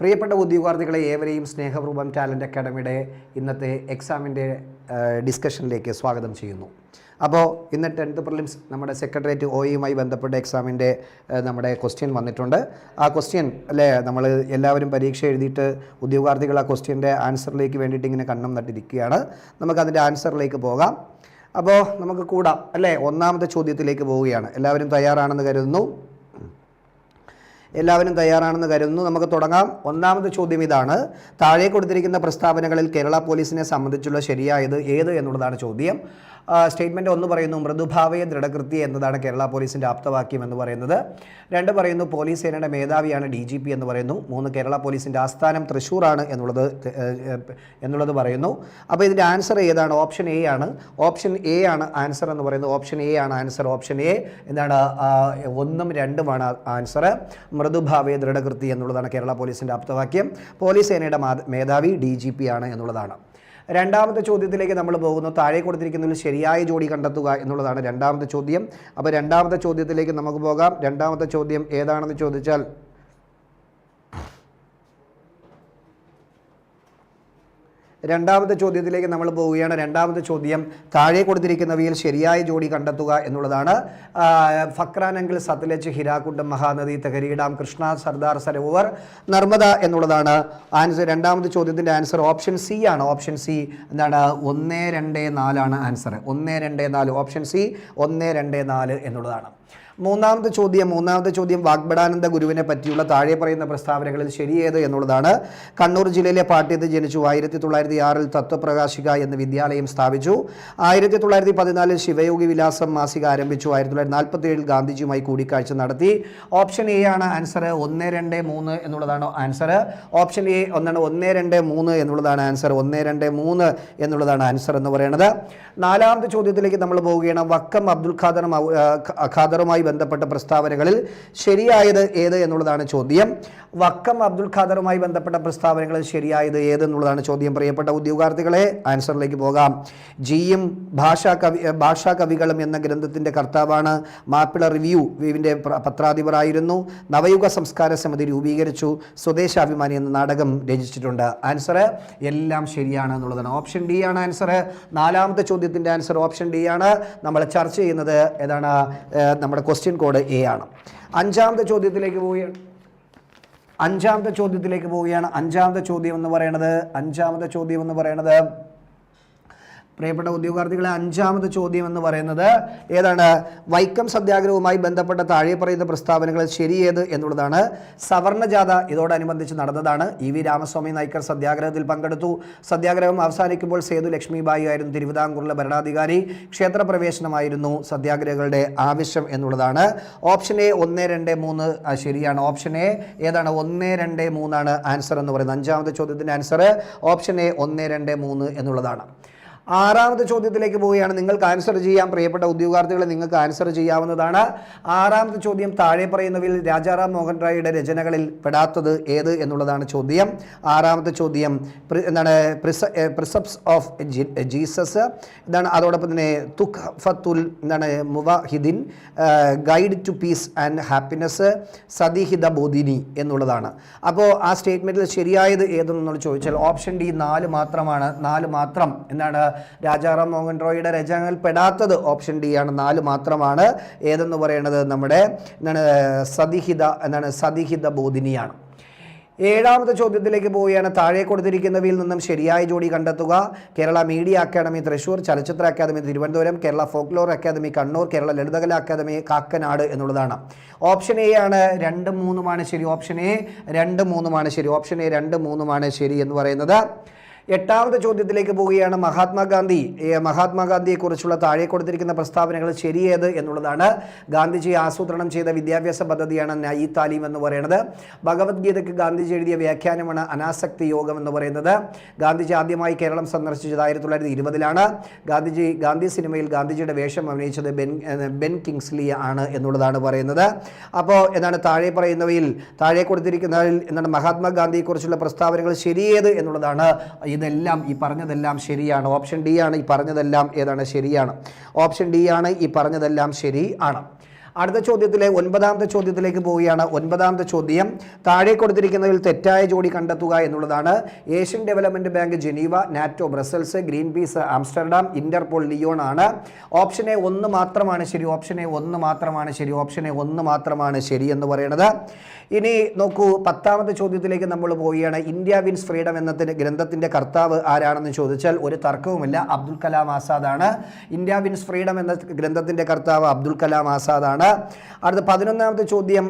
പ്രിയപ്പെട്ട ഉദ്യോഗാർത്ഥികളെ ഏവരെയും സ്നേഹപൂർവം ടാലന്റ് അക്കാഡമിയുടെ ഇന്നത്തെ എക്സാമിന്റെ ഡിസ്കഷനിലേക്ക് സ്വാഗതം ചെയ്യുന്നു. അപ്പോൾ ഇന്ന് ടെൻത്ത് പ്രിലിംസ് നമ്മുടെ സെക്രട്ടേറിയറ്റ് ഒയുമായി ബന്ധപ്പെട്ട എക്സാമിന്റെ നമ്മുടെ ക്വസ്റ്റ്യൻ വന്നിട്ടുണ്ട്. ആ ക്വസ്റ്റ്യൻ അല്ലേ നമ്മൾ എല്ലാവരും പരീക്ഷ എഴുതിയിട്ട് ഉദ്യോഗാർത്ഥികൾ ആ ക്വസ്റ്റ്യന്റെ ആൻസറിലേക്ക് വേണ്ടിയിട്ട് ഇങ്ങനെ കണ്ണം നട്ടിരിക്കുകയാണ്. നമുക്ക് അതിന്റെ ആൻസറിലേക്ക് പോകാം. അപ്പോൾ നമുക്ക് കൂടാം. അല്ലേ? ഒന്നാമത്തെ ചോദ്യത്തിലേക്ക് പോവുകയാണ്. എല്ലാവരും തയ്യാറാണെന്ന് കരുതുന്നു. എല്ലാവരും തയ്യാറാണെന്ന് കരുതുന്നു. നമുക്ക് തുടങ്ങാം. ഒന്നാമത് ചോദ്യം ഇതാണ്. താഴെ കൊടുത്തിരിക്കുന്ന പ്രസ്താവനകളിൽ കേരള പോലീസിനെ സംബന്ധിച്ചുള്ള ശരിയായത് ഏത് എന്നുള്ളതാണ് ചോദ്യം. സ്റ്റേറ്റ്മെന്റ് ഒന്ന് പറയുന്നു മൃദുഭാവയെ ദൃഢകൃത്യ എന്നതാണ് കേരള പോലീസിന്റെ ആപ്തവാക്യം എന്ന് പറയുന്നത്. രണ്ട് പറയുന്നു പോലീസ് സേനയുടെ മേധാവിയാണ് ഡി ജി പി എന്ന് പറയുന്നു. മൂന്ന് കേരള പോലീസിന്റെ ആസ്ഥാനം തൃശ്ശൂരാണ് എന്നുള്ളത് എന്നുള്ളത് പറയുന്നു. അപ്പോൾ ഇതിന്റെ ആൻസർ ഏതാണ്? ഓപ്ഷൻ എ ആണ്. ഓപ്ഷൻ എ ആണ് ആൻസർ എന്ന് പറയുന്നത് ഓപ്ഷൻ എ ആണ് ആൻസർ. ഓപ്ഷൻ എ എന്താണ്? ഒന്നും രണ്ടുമാണ് ആൻസർ. മൃദുഭാവയെ ദൃഢകൃത്യ എന്നുള്ളതാണ് കേരള പോലീസിന്റെ ആപ്തവാക്യം. പോലീസ് സേനയുടെ മേധാവി ഡി ജി പി ആണ് എന്നുള്ളതാണ്. രണ്ടാമത്തെ ചോദ്യത്തിലേക്ക് നമ്മൾ പോകുന്നു. താഴെ കൊടുത്തിരിക്കുന്നതിൽ ശരിയായ ജോഡി കണ്ടെത്തുക എന്നുള്ളതാണ് രണ്ടാമത്തെ ചോദ്യം. അപ്പോൾ രണ്ടാമത്തെ ചോദ്യത്തിലേക്ക് നമുക്ക് പോകാം. രണ്ടാമത്തെ ചോദ്യം ഏതാണെന്ന് ചോദിച്ചാൽ രണ്ടാമത്തെ ചോദ്യത്തിലേക്ക് നമ്മൾ പോവുകയാണ്. രണ്ടാമത്തെ ചോദ്യം താഴെ കൊടുത്തിരിക്കുന്നവയിൽ ശരിയായ ജോഡി കണ്ടെത്തുക എന്നുള്ളതാണ്. ഫക്രാനങ്കിൽ സത്ലജ് ഹിരാക്കുണ്ടം മഹാനദി തെഹരി ഡാം കൃഷ്ണ സർദാർ സരോവർ നർമ്മദ എന്നുള്ളതാണ്. ആൻസർ രണ്ടാമത്തെ ചോദ്യത്തിന്റെ ആൻസർ ഓപ്ഷൻ സി ആണ്. ഓപ്ഷൻ സി എന്താണ്? ഒന്ന് രണ്ട് നാലാണ് ആൻസർ. ഒന്ന് രണ്ട് നാല്. ഓപ്ഷൻ സി ഒന്ന് രണ്ട് നാല് എന്നുള്ളതാണ്. മൂന്നാമത്തെ ചോദ്യം മൂന്നാമത്തെ ചോദ്യം വാഗ്ബടാനന്ദ ഗുരുവിനെ പറ്റിയുള്ള താഴെ പറയുന്ന പ്രസ്താവനകളിൽ ശരിയേത് എന്നുള്ളതാണ്. കണ്ണൂർ ജില്ലയിലെ പാട്യത്ത് ജനിച്ചു ആയിരത്തി തൊള്ളായിരത്തി ആറിൽ തത്വപ്രകാശിക എന്ന വിദ്യാലയം സ്ഥാപിച്ചു. ആയിരത്തി തൊള്ളായിരത്തി പതിനാലിൽ ശിവയോഗി വിലാസം മാസിക ആരംഭിച്ചു. ആയിരത്തി തൊള്ളായിരത്തി നാൽപ്പത്തി ഏഴിൽ ഗാന്ധിജിയുമായി കൂടിക്കാഴ്ച നടത്തി. ഓപ്ഷൻ എ ആണ് ആൻസർ ഒന്ന് രണ്ട് മൂന്ന് എന്നുള്ളതാണ് ആൻസർ. ഓപ്ഷൻ എ ഒന്നാണ് ഒന്ന് രണ്ട് മൂന്ന് എന്നുള്ളതാണ് ആൻസർ. ഒന്ന് രണ്ട് മൂന്ന് എന്നുള്ളതാണ് ആൻസർ എന്ന് പറയുന്നത് നാലാമത്തെ ചോദ്യത്തിലേക്ക് നമ്മൾ പോവുകയാണ്. വക്കം അബ്ദുൽ ഖാദർ മൗ- ഖാദറുമായി ബന്ധപ്പെട്ട പ്രസ്താവനകളിൽ ശരിയായത് ഏത് എന്നുള്ളതാണ് ചോദ്യം. വക്കം അബ്ദുൽ ഖാദറുമായി ബന്ധപ്പെട്ട പ്രസ്താവനകളിൽ ശരിയായത് ഏത് എന്നുള്ളതാണ് ചോദ്യം. പ്രിയപ്പെട്ട ഉദ്യോഗാർത്ഥികളെ ആൻസറിലേക്ക് പോകാം. ജിയും ഭാഷാ കവി ഭാഷാ കവികളും എന്ന ഗ്രന്ഥത്തിന്റെ കർത്താവാണ് മാപ്പിള റിവ്യൂ വിവിന്റെ പത്രാധിപരായിരുന്നു. നവയുഗ സംസ്കാര സമിതി രൂപീകരിച്ചു. സ്വദേശാഭിമാനി എന്ന നാടകം രചിച്ചിട്ടുണ്ട്. ആൻസർ എല്ലാം ശരിയാണ് എന്നുള്ളതാണ്. ഓപ്ഷൻ ഡി ആണ് ആൻസർ. നാലാമത്തെ ചോദ്യത്തിന്റെ ആൻസർ ഓപ്ഷൻ ഡി ആണ്. നമ്മൾ ചർച്ച ചെയ്യുന്നത് ഏതാണ്? നമ്മുടെ ക്വസ്റ്റ്യൻ കോഡ് എ ആണ്. അഞ്ചാമത്തെ ചോദ്യത്തിലേക്ക് പോവുകയാണ് അഞ്ചാമത്തെ ചോദ്യത്തിലേക്ക് പോവുകയാണ്. അഞ്ചാമത്തെ ചോദ്യം എന്ന് പറയുന്നത് അഞ്ചാമത്തെ ചോദ്യം എന്ന് പറയുന്നത് പ്രിയപ്പെട്ട ഉദ്യോഗാർത്ഥികളെ അഞ്ചാമത് ചോദ്യം എന്ന് പറയുന്നത് ഏതാണ്? വൈക്കം സത്യാഗ്രഹവുമായി ബന്ധപ്പെട്ട താഴെ പറയുന്ന പ്രസ്താവനകൾ ശരിയേത് എന്നുള്ളതാണ്. സവർണജാഥ ഇതോടനുബന്ധിച്ച് നടന്നതാണ്. ഇ വി രാമസ്വാമി നായ്ക്കർ സത്യാഗ്രഹത്തിൽ പങ്കെടുത്തു. സത്യാഗ്രഹം അവസാനിക്കുമ്പോൾ സേതു ലക്ഷ്മിബായി ആയിരുന്നു തിരുവിതാംകൂറിലെ ഭരണാധികാരി. ക്ഷേത്രപ്രവേശനമായിരുന്നു സത്യാഗ്രഹികളുടെ ആവശ്യം എന്നുള്ളതാണ്. ഓപ്ഷൻ എ ഒന്ന് രണ്ട് മൂന്ന് ശരിയാണ്. ഓപ്ഷൻ എ ഏതാണ്? ഒന്ന് രണ്ട് മൂന്നാണ് ആൻസർ എന്ന് പറയുന്നത്. അഞ്ചാമത്തെ ചോദ്യത്തിന്റെ ആൻസർ ഓപ്ഷൻ എ ഒന്ന് രണ്ട് മൂന്ന് എന്നുള്ളതാണ്. ആറാമത്തെ ചോദ്യത്തിലേക്ക് പോവുകയാണ്. നിങ്ങൾക്ക് ആൻസർ ചെയ്യാം പ്രിയപ്പെട്ട ഉദ്യോഗാർത്ഥികളെ നിങ്ങൾക്ക് ആൻസർ ചെയ്യാവുന്നതാണ്. ആറാമത്തെ ചോദ്യം താഴെ പറയുന്നവയിൽ രാജാറാം മോഹൻ റായിയുടെ രചനകളിൽ പെടാത്തത് ഏത് എന്നുള്ളതാണ് ചോദ്യം. ആറാമത്തെ ചോദ്യം എന്താണ് പ്രിസപ്സ് ഓഫ് ജീസസ്. എന്താണ് അതോടൊപ്പം തന്നെ തുഖഫത്തുൽ എന്താണ് മുവാഹിദിൻ guide to peace and happiness Satihita Bodhini എന്നുള്ളതാണ്. അപ്പോൾ ആ സ്റ്റേറ്റ്മെന്റിൽ ശരിയായത് ഏതെന്നുള്ള ചോദിച്ചാൽ ഓപ്ഷൻ ഡി നാല് മാത്രമാണ്. നാല് മാത്രം എന്താണ് രാജാറാം മോഹൻ റോയിയുടെ രചനകൾ പെടാത്തത് ഓപ്ഷൻ ഡി ആണ്. നാല് മാത്രമാണ്. ഏതെന്ന് പറയുന്നത് നമ്മുടെ എന്താണ് സതിഹിത എന്താണ് സതിഹിത ബോധിനിയാണ്. ഏഴാമത്തെ ചോദ്യത്തിലേക്ക് പോവുകയാണ്. താഴെ കൊടുത്തിരിക്കുന്നവയിൽ നിന്നും ശരിയായ ജോഡി കണ്ടെത്തുക. Kerala media academy Thrissur Chalachitra academy Thiruvananthapuram Kerala folklore academy Kannur Kerala Lalithakala academy Kakkanad എന്നുള്ളതാണ്. ഓപ്ഷൻ എ ആണ്. രണ്ട് മൂന്നുമാണ് ശരി. ഓപ്ഷൻ എ രണ്ട് മൂന്നുമാണ് ശരി. ഓപ്ഷൻ എ രണ്ട് മൂന്നുമാണ് ശരി എന്ന് പറയുന്നത് എട്ടാമത്തെ ചോദ്യത്തിലേക്ക് പോവുകയാണ് മഹാത്മാഗാന്ധി. മഹാത്മാഗാന്ധിയെ മഹാത്മാഗാന്ധിയെക്കുറിച്ചുള്ള താഴെ കൊടുത്തിരിക്കുന്ന പ്രസ്താവനകൾ ശരിയേത് എന്നുള്ളതാണ്. ഗാന്ധിജി ആസൂത്രണം ചെയ്ത വിദ്യാഭ്യാസ പദ്ധതിയാണ് നയി താലീം എന്ന് പറയുന്നത്. ഭഗവത്ഗീതയ്ക്ക് ഗാന്ധിജി എഴുതിയ വ്യാഖ്യാനമാണ് അനാസക്തി യോഗം എന്ന് പറയുന്നത്. ഗാന്ധിജി ആദ്യമായി കേരളം സന്ദർശിച്ചത് ആയിരത്തി തൊള്ളായിരത്തി ഇരുപതിലാണ്. ഗാന്ധിജി ഗാന്ധി സിനിമയിൽ ഗാന്ധിജിയുടെ വേഷം അഭിനയിച്ചത് ബെൻ ബെൻ കിങ്സ്ലി ആണ് എന്നുള്ളതാണ് പറയുന്നത്. അപ്പോൾ എന്താണ് താഴെ പറയുന്നവയിൽ താഴെ കൊടുത്തിരിക്കുന്നതിൽ എന്താണ് മഹാത്മാഗാന്ധിയെക്കുറിച്ചുള്ള പ്രസ്താവനകൾ ശരിയേത് എന്നുള്ളതാണ് ഇതെല്ലാം ഈ പറഞ്ഞതെല്ലാം ശരിയാണ്. ഓപ്ഷൻ ഡി ആണ് ഈ പറഞ്ഞതെല്ലാം ഏതാണ് ശരിയാണ്. ഓപ്ഷൻ ഡി ആണ് ഈ പറഞ്ഞതെല്ലാം ശരി ആണ് അടുത്ത ചോദ്യത്തിലെ ഒൻപതാമത്തെ ചോദ്യത്തിലേക്ക് പോവുകയാണ്. ഒൻപതാമത്തെ ചോദ്യം താഴെ കൊടുത്തിരിക്കുന്നതിൽ തെറ്റായ ജോഡി കണ്ടെത്തുക എന്നുള്ളതാണ്. Asian Development Bank Geneva NATO Brussels Greenpeace Amsterdam Interpol Lyon ആണ്. ഓപ്ഷൻ എ ഒന്ന് മാത്രമാണ് ശരി ഓപ്ഷൻ എ ഒന്ന് മാത്രമാണ് ശരി ഓപ്ഷൻ എ ഒന്ന് മാത്രമാണ് ശരി എന്ന് പറയുന്നത്. ഇനി നോക്കൂ പത്താമത്തെ ചോദ്യത്തിലേക്ക് നമ്മൾ പോവുകയാണ്. ഇന്ത്യ വിൻസ് ഫ്രീഡം എന്ന ഗ്രന്ഥത്തിന്റെ കർത്താവ് ആരാണെന്ന് ചോദിച്ചാൽ ഒരു തർക്കവുമില്ല. അബ്ദുൽ കലാം ആസാദാണ് ഇന്ത്യ വിൻസ് ഫ്രീഡം എന്ന ഗ്രന്ഥത്തിന്റെ കർത്താവ് അബ്ദുൽ കലാം ആസാദാണ് അടുത്ത പതിനൊന്നാമത്തെ ചോദ്യം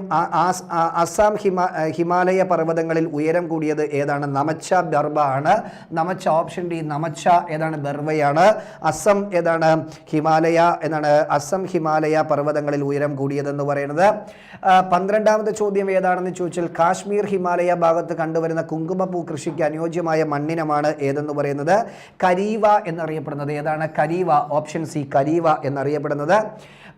അസ്സാം ഹിമാ ഹിമാലയ പർവതങ്ങളിൽ ഉയരം കൂടിയത് ഏതാണ്? നമച്ച ബർബ ആണ്. നമച്ച ഓപ്ഷൻ ഡി നമച്ച ഏതാണ്? ബർവയാണ് അസം ഏതാണ്? ഹിമാലയ എന്നാണ്. അസം ഹിമാലയ പർവതങ്ങളിൽ ഉയരം കൂടിയതെന്ന് പറയുന്നത്. പന്ത്രണ്ടാമത്തെ ചോദ്യം ഏതാണെന്ന് ചോദിച്ചാൽ കാശ്മീർ ഹിമാലയ ഭാഗത്ത് കണ്ടുവരുന്ന കുങ്കുമപ്പൂ കൃഷിക്ക് അനുയോജ്യമായ മണ്ണിനമാണ് ഏതെന്ന് പറയുന്നത്? കരീവ എന്നറിയപ്പെടുന്നത്. ഏതാണ്? കരീവ ഓപ്ഷൻ സി കരീവ എന്നറിയപ്പെടുന്നത്.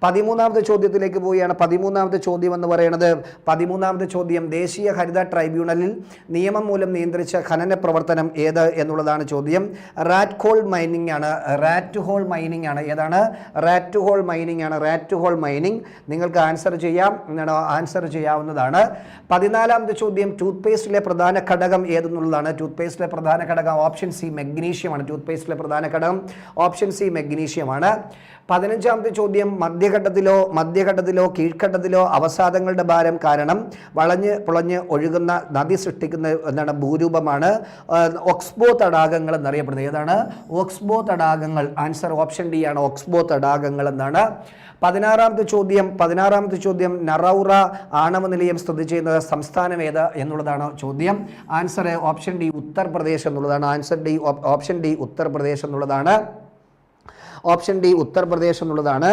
പതിമൂന്നാമത്തെ ചോദ്യത്തിലേക്ക് പോവുകയാണ്. പതിമൂന്നാമത്തെ ചോദ്യം എന്ന് പറയുന്നത് പതിമൂന്നാമത്തെ ചോദ്യം ദേശീയ ഹരിത ട്രൈബ്യൂണലിൽ നിയമം മൂലം നിയന്ത്രിച്ച ഖനന പ്രവർത്തനം ഏത് എന്നുള്ളതാണ് ചോദ്യം. റാറ്റ് ഹോൾ മൈനിങ് ആണ്. റാറ്റ് ഹോൾ മൈനിങ് ആണ്. ഏതാണ്? റാറ്റ് ഹോൾ മൈനിങ് ആണ്. റാറ്റ് ഹോൾ മൈനിങ് നിങ്ങൾക്ക് ആൻസർ ചെയ്യാം. എന്താണ് ആൻസർ ചെയ്യാവുന്നതാണ്. പതിനാലാമത്തെ ചോദ്യം ടൂത്ത് പേസ്റ്റിലെ പ്രധാന ഘടകം ഏതെന്നുള്ളതാണ്. ടൂത്ത് പേസ്റ്റിലെ പ്രധാന ഘടകം ഓപ്ഷൻ സി മെഗ്നീഷ്യമാണ് ടൂത്ത് പേസ്റ്റിലെ പ്രധാന ഘടകം ഓപ്ഷൻ സി മെഗ്നീഷ്യമാണ് പതിനഞ്ചാമത്തെ ചോദ്യം മധ്യഘട്ടത്തിലോ മധ്യഘട്ടത്തിലോ കീഴ്ഘട്ടത്തിലോ അവസാദങ്ങളുടെ ഭാരം കാരണം വളഞ്ഞ് പുളഞ്ഞ് ഒഴുകുന്ന നദി സൃഷ്ടിക്കുന്ന എന്താണ് ഭൂരൂപമാണ്. ഒക്സ്ബോ തടാകങ്ങൾ എന്നറിയപ്പെടുന്നത്. ഏതാണ്? ഓക്സ്ബോ തടാകങ്ങൾ. ആൻസർ ഓപ്ഷൻ ഡി ആണ് ഓക്സ്ബോ തടാകങ്ങൾ എന്നാണ്. പതിനാറാമത്തെ ചോദ്യം പതിനാറാമത്തെ ചോദ്യം നറൗറ ആണവ നിലയം സ്ഥിതി ചെയ്യുന്നത് സംസ്ഥാനം ഏത് എന്നുള്ളതാണ് ചോദ്യം. ആൻസർ ഓപ്ഷൻ ഡി ഉത്തർപ്രദേശ് എന്നുള്ളതാണ്. Answer D option D Uttar Pradesh എന്നുള്ളതാണ്. ഓപ്ഷൻ ഡി ഉത്തർപ്രദേശ് എന്നുള്ളതാണ്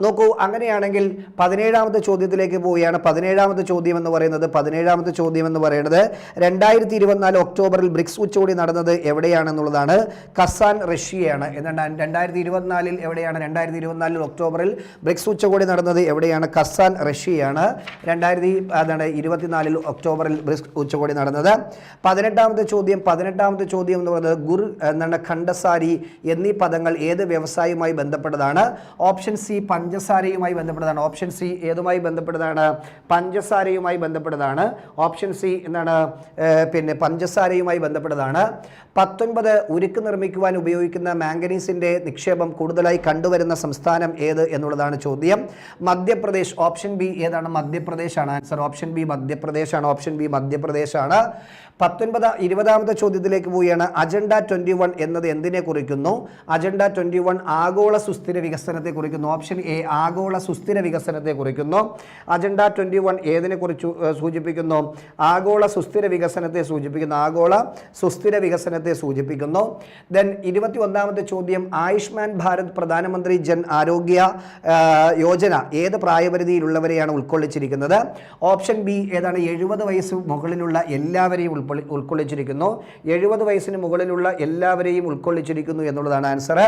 നോക്കൂ അങ്ങനെയാണെങ്കിൽ പതിനേഴാമത്തെ ചോദ്യത്തിലേക്ക് പോവുകയാണ്. പതിനേഴാമത്തെ ചോദ്യം എന്ന് പറയുന്നത് പതിനേഴാമത്തെ ചോദ്യം എന്ന് പറയുന്നത് രണ്ടായിരത്തി ഇരുപത്തിനാല് ഒക്ടോബറിൽ ബ്രിക്സ് ഉച്ചകോടി നടന്നത് എവിടെയാണെന്നുള്ളതാണ്. കസാൻ റഷ്യയാണ്. എന്നാണ് രണ്ടായിരത്തി ഇരുപത്തിനാലിൽ എവിടെയാണ്? രണ്ടായിരത്തി ഇരുപത്തിനാലിൽ ഒക്ടോബറിൽ ബ്രിക്സ് ഉച്ചകോടി നടന്നത് എവിടെയാണ്? കസാൻ റഷ്യയാണ്. രണ്ടായിരത്തി അതാണ് ഇരുപത്തിനാലിൽ ഒക്ടോബറിൽ ബ്രിക്സ് ഉച്ചകോടി നടന്നത്. പതിനെട്ടാമത്തെ ചോദ്യം പതിനെട്ടാമത്തെ ചോദ്യം എന്ന് പറയുന്നത് ഗുർ എന്താണ് ഖണ്ഡസാരി എന്നീ പദങ്ങൾ ഏത് വ്യവസായവുമായി ബന്ധപ്പെട്ടതാണ്? ഓപ്ഷൻ സി പഞ്ചസാരയുമായി ബന്ധപ്പെട്ടതാണ്. ഓപ്ഷൻ സി ഏതുമായി ബന്ധപ്പെട്ടതാണ്? പഞ്ചസാരയുമായി ബന്ധപ്പെട്ടതാണ്. ഓപ്ഷൻ സി എന്താണ്? പിന്നെ പഞ്ചസാരയുമായി ബന്ധപ്പെട്ടതാണ്. പത്തൊൻപത് ഉരുക്ക് നിർമ്മിക്കുവാൻ ഉപയോഗിക്കുന്ന മാംഗനീസിന്റെ നിക്ഷേപം കൂടുതലായി കണ്ടുവരുന്ന സംസ്ഥാനം ഏത് എന്നുള്ളതാണ് ചോദ്യം. മധ്യപ്രദേശ്. ഓപ്ഷൻ ബി ഏതാണ്? മധ്യപ്രദേശാണ്. ആൻസർ ഓപ്ഷൻ ബി മധ്യപ്രദേശാണ്. ഓപ്ഷൻ ബി മധ്യപ്രദേശാണ്. പത്തൊൻപത് ഇരുപതാമത്തെ ചോദ്യത്തിലേക്ക് പോവുകയാണ്. അജണ്ട ട്വന്റി വൺ എന്നത് എന്തിനെ കുറിക്കുന്നു? അജണ്ട ട്വന്റി വൺ ആഗോള സുസ്ഥിര വികസനത്തെ കുറിക്കുന്നു. ഓപ്ഷൻ എ ആഗോള സുസ്ഥിര വികസനത്തെ കുറിക്കുന്നു. അജണ്ട ട്വന്റി വൺ ഏതിനെ കുറിച്ച് സൂചിപ്പിക്കുന്നു? ആഗോള സുസ്ഥിര വികസനത്തെ സൂചിപ്പിക്കുന്നു. ആഗോള സുസ്ഥിര വികസനത്തെ സൂചിപ്പിക്കുന്നു. ദെൻ ഇരുപത്തി ഒന്നാമത്തെ ചോദ്യം ആയുഷ്മാൻ ഭാരത് പ്രധാനമന്ത്രി ജൻ ആരോഗ്യ യോജന ഏത് പ്രായപരിധിയിലുള്ളവരെയാണ് ഉൾക്കൊള്ളിച്ചിരിക്കുന്നത്? ഓപ്ഷൻ ബി ഏതാണ് എഴുപത് വയസ്സ് മുകളിലുള്ള എല്ലാവരെയും ഉൾക്കൊള്ളി ഉൾക്കൊള്ളിച്ചിരിക്കുന്നു. എഴുപത് വയസ്സിന് മുകളിലുള്ള എല്ലാവരെയും ഉൾക്കൊള്ളിച്ചിരിക്കുന്നു എന്നുള്ളതാണ് ആൻസർ.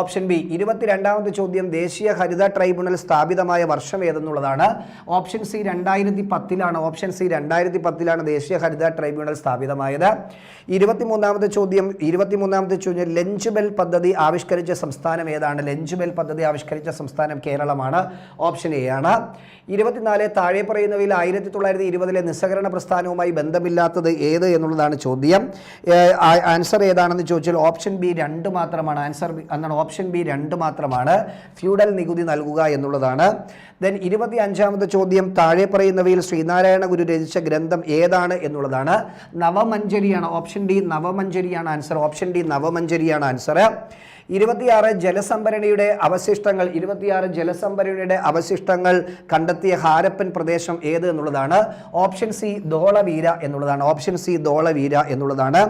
ഓപ്ഷൻ ബി ഇരുപത്തിരണ്ടാമത്തെ ചോദ്യം ദേശീയ ഹരിത ട്രൈബ്യൂണൽ സ്ഥാപിതമായ വർഷം ഏതെന്നുള്ളതാണ്. ഓപ്ഷൻ സി രണ്ടായിരത്തി പത്തിലാണ് ഓപ്ഷൻ സി രണ്ടായിരത്തി പത്തിലാണ് ദേശീയ ഹരിത ട്രൈബ്യൂണൽ സ്ഥാപിതമായത്. ഇരുപത്തിമൂന്നാമത്തെ ചോദ്യം ഇരുപത്തിമൂന്നാമത്തെ ചോദ്യം ലഞ്ച് ബെൽ പദ്ധതി ആവിഷ്കരിച്ച സംസ്ഥാനം ഏതാണ്? ലഞ്ച് ബെൽ പദ്ധതി ആവിഷ്കരിച്ച സംസ്ഥാനം കേരളമാണ്. ഓപ്ഷൻ എ ആണ്. ഇരുപത്തിനാല് താഴെ പറയുന്നവയിൽ ആയിരത്തി തൊള്ളായിരത്തി ഇരുപതിലെ നിസ്സഹകരണ പ്രസ്ഥാനവുമായി ബന്ധമില്ലാത്തത് ഏത് എന്നുള്ളതാണ് ചോദ്യം. ആൻസർ ഏതാണെന്ന് ചോദിച്ചാൽ ഓപ്ഷൻ ബി രണ്ട് മാത്രമാണ്. ആൻസർ എന്നാണ് ഓപ്ഷൻ ബി രണ്ട് മാത്രമാണ്. ഫ്യൂഡൽ നികുതി നൽകുക എന്നുള്ളതാണ്. ദെൻ ഇരുപത്തി അഞ്ചാമത്തെ ചോദ്യം താഴെ പറയുന്നവയിൽ ശ്രീനാരായണ ഗുരു രചിച്ച ഗ്രന്ഥം ഏതാണ് എന്നുള്ളതാണ്. നവമഞ്ചരിയാണ് ഓപ്ഷൻ ഡി നവമഞ്ചരിയാണ് ആൻസർ. ഓപ്ഷൻ ഡി നവമഞ്ചരിയാണ് ആൻസർ. ഇരുപത്തിയാറ് ജലസംഭരണിയുടെ അവശിഷ്ടങ്ങൾ ഇരുപത്തിയാറ് ജലസംഭരണിയുടെ അവശിഷ്ടങ്ങൾ കണ്ടെത്തിയ ഹാരപ്പൻ പ്രദേശം ഏത് എന്നുള്ളതാണ്. ഓപ്ഷൻ സി ധോളവീര എന്നുള്ളതാണ്. ഓപ്ഷൻ സി ധോളവീര എന്നുള്ളതാണ്.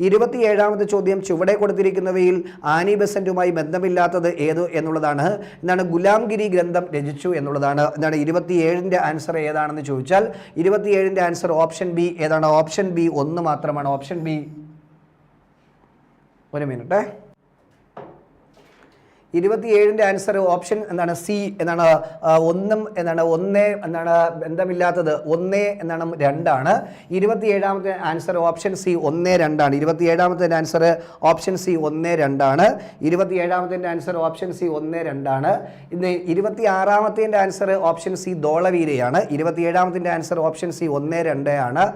ഇരുപത്തിയേഴാമത്തെ ചോദ്യം ചുവടെ കൊടുത്തിരിക്കുന്നവയിൽ ആനി ബെസന്റുമായി ബന്ധമില്ലാത്തത് ഏത് എന്നുള്ളതാണ്. എന്താണ് ഗുലാംഗിരി ഗ്രന്ഥം രചിച്ചു എന്നുള്ളതാണ്. എന്താണ് ഇരുപത്തിയേഴിന്റെ ആൻസർ ഏതാണെന്ന് ചോദിച്ചാൽ ഇരുപത്തിയേഴിന്റെ ആൻസർ ഓപ്ഷൻ ബി ഏതാണ്. ഓപ്ഷൻ ബി ഒന്ന് മാത്രമാണ്. ഓപ്ഷൻ ബി ഒരു മിനിറ്റ്. ഇരുപത്തിയേഴിന്റെ ആൻസർ ഓപ്ഷൻ എന്താണ് സി എന്നാണ് ഒന്നും എന്നാണ് ഒന്ന് എന്നാണ് ബന്ധമില്ലാത്തത്. ഒന്ന് എന്നാണ് രണ്ടാണ്. ഇരുപത്തിയേഴാമത്തെ ആൻസർ ഓപ്ഷൻ സി ഒന്ന് രണ്ടാണ്. ഇരുപത്തിയേഴാമത്തെ ആൻസർ ഓപ്ഷൻ സി ഒന്ന് രണ്ടാണ്. ഇരുപത്തിയേഴാമത്തെ ആൻസർ ഓപ്ഷൻ സി ഒന്ന് രണ്ടാണ്. ഇന്ന് ഇരുപത്തി ആറാമത്തെ ആൻസർ ഓപ്ഷൻ സി ദോളവീരയാണ്. ഇരുപത്തിയേഴാമത്തിന്റെ ആൻസർ ഓപ്ഷൻ സി ഒന്ന് രണ്ടേ ആണ്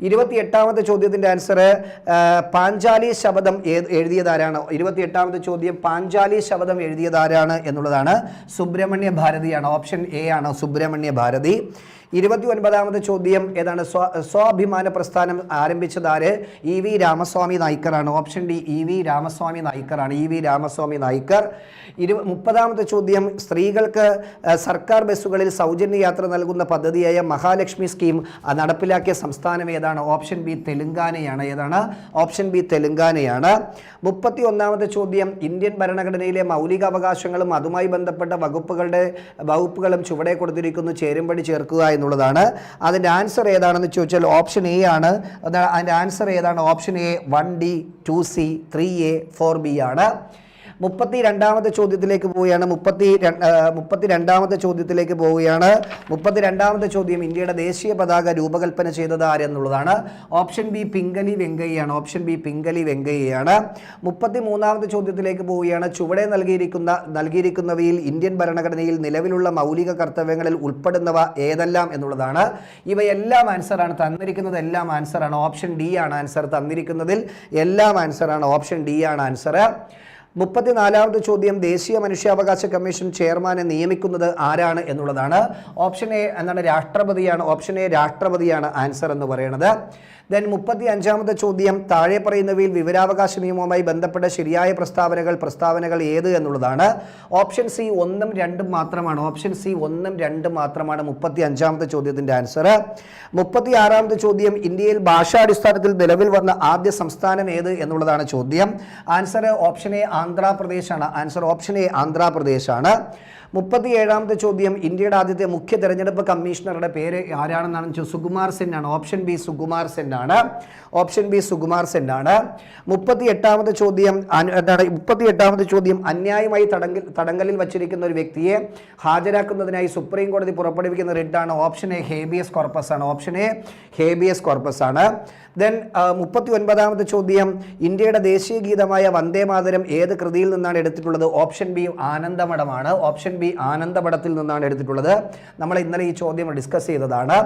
ഇരുപത്തി എട്ടാമത്തെ ചോദ്യത്തിന്റെ ആൻസർ പാഞ്ചാലി ശബദം എഴുതിയതാരാണ്? ഇരുപത്തി എട്ടാമത്തെ ചോദ്യം പാഞ്ചാലി ശബദം എഴുതിയതാരാണ് എന്നുള്ളതാണ് സുബ്രഹ്മണ്യ ഭാരതിയാണ്. ഓപ്ഷൻ എ ആണ് സുബ്രഹ്മണ്യ ഭാരതി. ഇരുപത്തി ഒൻപതാമത് ചോദ്യം ഏതാണ്? സ്വ സ്വാഭിമാന പ്രസ്ഥാനം ആരംഭിച്ചതാര് E V Ramaswamy നായ്ക്കറാണ്. Option D E V Ramaswamy നായ്ക്കറാണ്. E V Ramaswamy Naicker. ഇരു മുപ്പതാമത്തെ ചോദ്യം സ്ത്രീകൾക്ക് സർക്കാർ ബസ്സുകളിൽ സൗജന്യ യാത്ര നൽകുന്ന പദ്ധതിയായ മഹാലക്ഷ്മി സ്കീം നടപ്പിലാക്കിയ സംസ്ഥാനം ഏതാണ്? ഓപ്ഷൻ ബി തെലുങ്കാനയാണ്. ഏതാണ്? ഓപ്ഷൻ ബി തെലുങ്കാനയാണ്. മുപ്പത്തി ഒന്നാമത്തെ ചോദ്യം ഇന്ത്യൻ ഭരണഘടനയിലെ മൗലികാവകാശങ്ങളും അതുമായി ബന്ധപ്പെട്ട വകുപ്പുകളുടെ വകുപ്പുകളും ചുവടെ കൊടുത്തിരിക്കുന്നു. ചേരുംപടി ചേർക്കുക എന്നുള്ളതാണ്. അതിന്റെ ആൻസർ ഏതാണെന്ന് ചോദിച്ചാൽ ഓപ്ഷൻ എ ആണ്. അതിന്റെ ആൻസർ ഏതാണ്? Option A one D two C three A four B ആണ്. മുപ്പത്തി രണ്ടാമത്തെ ചോദ്യത്തിലേക്ക് പോവുകയാണ്. മുപ്പത്തി മുപ്പത്തി രണ്ടാമത്തെ ചോദ്യത്തിലേക്ക് പോവുകയാണ്. മുപ്പത്തി രണ്ടാമത്തെ ചോദ്യം ഇന്ത്യയുടെ ദേശീയ പതാക രൂപകൽപ്പന ചെയ്തത് ആരെന്നുള്ളതാണ് ഓപ്ഷൻ ബി പിങ്കലി വെങ്കയ്യാണ് ഓപ്ഷൻ ബി പിങ്കലി വെങ്കയ്യാണ് മുപ്പത്തി മൂന്നാമത്തെ ചോദ്യത്തിലേക്ക് പോവുകയാണ്. ചുവടെ നൽകിയിരിക്കുന്ന നൽകിയിരിക്കുന്നവയിൽ ഇന്ത്യൻ ഭരണഘടനയിൽ നിലവിലുള്ള മൗലിക കർത്തവ്യങ്ങളിൽ ഉൾപ്പെടുന്നവ ഏതെല്ലാം എന്നുള്ളതാണ്. ഇവയെല്ലാം ആൻസറാണ് തന്നിരിക്കുന്നത്. എല്ലാം ആൻസറാണ് ഓപ്ഷൻ ഡി ആണ് ആൻസർ തന്നിരിക്കുന്നതിൽ എല്ലാം ആൻസറാണ് ഓപ്ഷൻ ഡി ആണ് ആൻസർ മുപ്പത്തിനാലാമത്തെ ചോദ്യം ദേശീയ മനുഷ്യാവകാശ കമ്മീഷൻ ചെയർമാനെ നിയമിക്കുന്നത് ആരാണ് എന്നുള്ളതാണ്. ഓപ്ഷൻ എ എന്താണ് രാഷ്ട്രപതിയാണ് ഓപ്ഷൻ എ രാഷ്ട്രപതിയാണ് ആൻസർ എന്ന് പറയുന്നത് ദെൻ മുപ്പത്തി അഞ്ചാമത്തെ ചോദ്യം താഴെ പറയുന്നവയിൽ വിവരാവകാശ നിയമവുമായി ബന്ധപ്പെട്ട ശരിയായ പ്രസ്താവനകൾ പ്രസ്താവനകൾ ഏത് എന്നുള്ളതാണ്. ഓപ്ഷൻ സി ഒന്നും രണ്ടും മാത്രമാണ് ഓപ്ഷൻ സി ഒന്നും രണ്ടും മാത്രമാണ് മുപ്പത്തി അഞ്ചാമത്തെ ചോദ്യത്തിന്റെ ആൻസർ. മുപ്പത്തി ആറാമത്തെ ചോദ്യം ഇന്ത്യയിൽ ഭാഷാടിസ്ഥാനത്തിൽ നിലവിൽ വന്ന ആദ്യ സംസ്ഥാനം ഏത് എന്നുള്ളതാണ് ചോദ്യം. ആൻസർ ഓപ്ഷൻ എ ആന്ധ്രാപ്രദേശാണ്. ആൻസർ ഓപ്ഷൻ എ ആന്ധ്രാപ്രദേശാണ്. മുപ്പത്തി ഏഴാമത്തെ ചോദ്യം ഇന്ത്യയുടെ ആദ്യത്തെ മുഖ്യ തെരഞ്ഞെടുപ്പ് കമ്മീഷണറുടെ പേര് ആരാണെന്നാണ് സുകുമാർ സെൻ ആണ് ഓപ്ഷൻ ബി സുകുമാർ സെൻ ആണ് ഓപ്ഷൻ ബി സുകുമാർ സെൻ ആണ് മുപ്പത്തി എട്ടാമത്തെ ചോദ്യം എന്താണ്? മുപ്പത്തി എട്ടാമത്തെ ചോദ്യം അന്യായമായി തടങ്കൽ തടങ്കലിൽ വച്ചിരിക്കുന്ന ഒരു വ്യക്തിയെ ഹാജരാക്കുന്നതിനായി സുപ്രീം കോടതി പുറപ്പെടുവിക്കുന്ന ആണ് ഓപ്ഷൻ എ ഹേബിയസ് കോർപ്പസ് ആണ് ഓപ്ഷൻ എ ഹേബിയസ് കോർപ്പസ് ആണ് ദെൻ മുപ്പത്തി ഒൻപതാമത്തെ ചോദ്യം ഇന്ത്യയുടെ ദേശീയ ഗീതമായ വന്ദേ മാതരം ഏത് കൃതിയിൽ നിന്നാണ് എടുത്തിട്ടുള്ളത്? ഓപ്ഷൻ ബി ആനന്ദമഠമാണ്. ഓപ്ഷൻ ബി ആനന്ദമഠത്തിൽ നിന്നാണ് എടുത്തിട്ടുള്ളത്. നമ്മൾ ഇന്നലെ ഈ ചോദ്യം ഡിസ്കസ് ചെയ്തതാണ്.